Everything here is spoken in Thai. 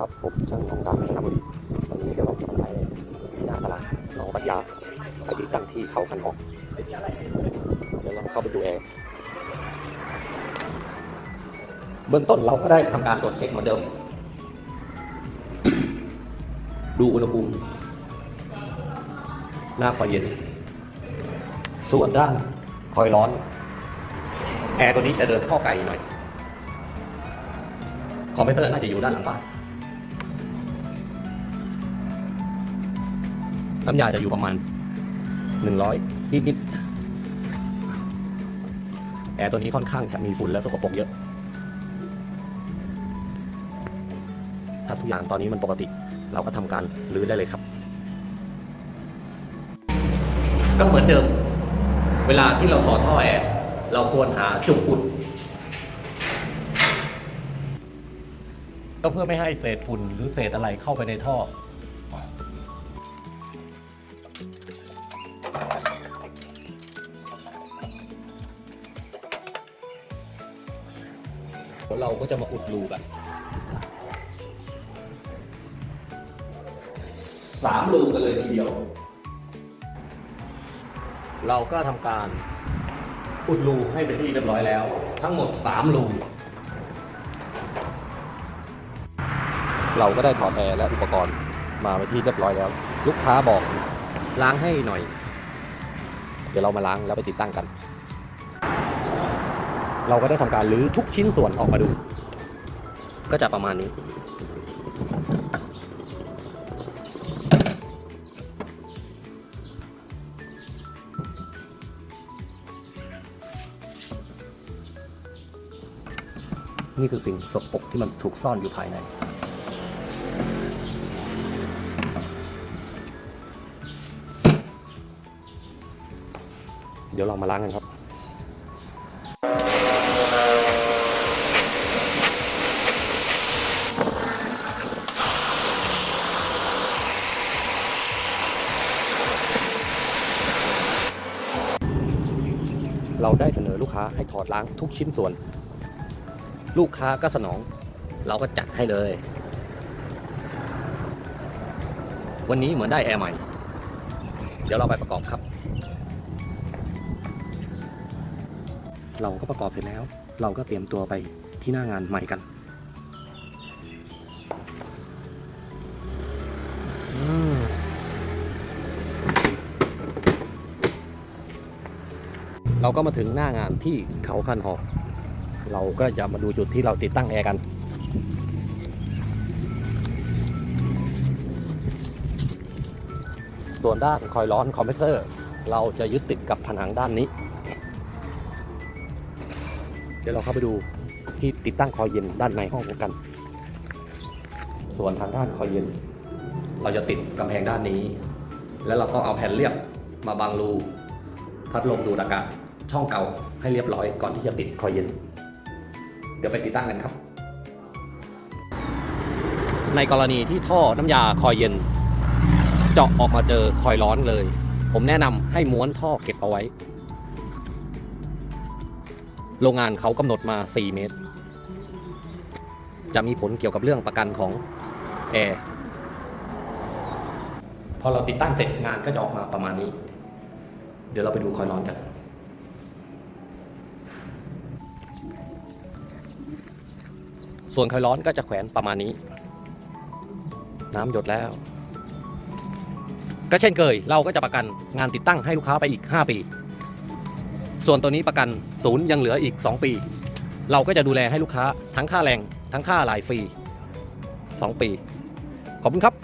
ครับผมช่างของดำครับวันนี้เดี๋ยวเราจะไปที่หน้าตลาดหนองปัญญาไปติดตั้งที่เขาคันออกเดี๋ยวเราเข้าไปดูแอร์เบื้องต้นเราก็ได้ทำการตรวจเช็คเหมือนเดิม ดูอุณหภูมิ หน้าคอยเย็น ส่วนด้านคอยร้อน แอร์ตัวนี้จะเดินข้อไกลหน่อย คอมพิวเตอร์น่าจะอยู่ด้านหลังบ้าน น้ำยาจะอยู่ประมาณหนึ่งร้อยนิดนิดๆแอร์ตัวนี้ค่อนข้างจะมีฝุ่นและสกปรกเยอะถ้าทุกอย่างตอนนี้มันปกติ เราก็ทำการรื้อได้เลยครับ ก็เหมือนเดิม เวลาที่เราถอดท่อแอร์เราควรหาจุกอุดก็เพื่อไม่ให้เศษฝุ่นหรือเศษอะไรเข้าไปในท่อ เราก็จะมาอุดรูกันสามรูกันเลยทีเดียว เราก็ทำการอุดรูให้เป็นที่เรียบร้อยแล้ว ทั้งหมดสามรูเราก็ได้ถอดแอร์และอุปกรณ์มาไปนที่เรียบร้อยแล้ว ลูกค้าบอกล้างให้หน่อย เดี๋ยวเรามาล้างแล้วไปติดตั้งกัน เราก็ได้ทำการรื้อทุกชิ้นส่วนออกมาดู ก็จะประมาณนี้ นี่คือสิ่งสกปรกที่มันถูกซ่อนอยู่ภายใน ดี๋ยวเรามาล้างกันครับเราได้เสนอลูกค้าให้ถอดล้างทุกชิ้นส่วน ลูกค้าก็สนอง เราก็จัดให้เลย วันนี้เหมือนได้แอร์ใหม่ เดี๋ยวเราไปประกอบครับ เราก็ประกอบเสร็จแล้ว เราก็เตรียมตัวไปที่หน้างานใหม่กันเราก็มาถึงหน้างานที่เขาคันหอกเราก็จะมาดูจุดที่เราติดตั้งแอร์กัน ส่วนด้านคอยร้อนคอมเพรสเซอร์ เราจะยึดติดกับผนังด้านนี้ เดี๋ยวเราเข้าไปดูที่ติดตั้งคอยเย็นด้านในห้องกัน ส่วนทางด้านคอยเย็น เราจะติดกำแพงด้านนี้ แล้วเราก็เอาแผ่นเรียบมาบังรูพัดลมดูดอากาศช่องเก่าให้เรียบร้อยก่อนที่จะติดคอยเย็น เดี๋ยวไปติดตั้งกันครับ ในกรณีที่ท่อน้ำยาคอยเย็น เจาะออกมาเจอคอยร้อนเลย ผมแนะนำให้ม้วนท่อเก็บเอาไว้ โรงงานเขากำหนดมา 4 เมตร จะมีผลเกี่ยวกับเรื่องประกันของแอร์พอเราติดตั้งเสร็จงานก็จะออกมาประมาณนี้ เดี๋ยวเราไปดูคอยร้อนกัน ส่วนคอยร้อนก็จะแขวนประมาณนี้ น้ำหยดแล้ว ก็เช่นเคยเราก็จะประกันงานติดตั้งให้ลูกค้าไปอีก 5 ปี ส่วนตัวนี้ประกันศูนย์ยังเหลืออีก 2 ปี เราก็จะดูแลให้ลูกค้าทั้งค่าแรงทั้งค่าลายฟรี 2 ปี ขอบคุณครับ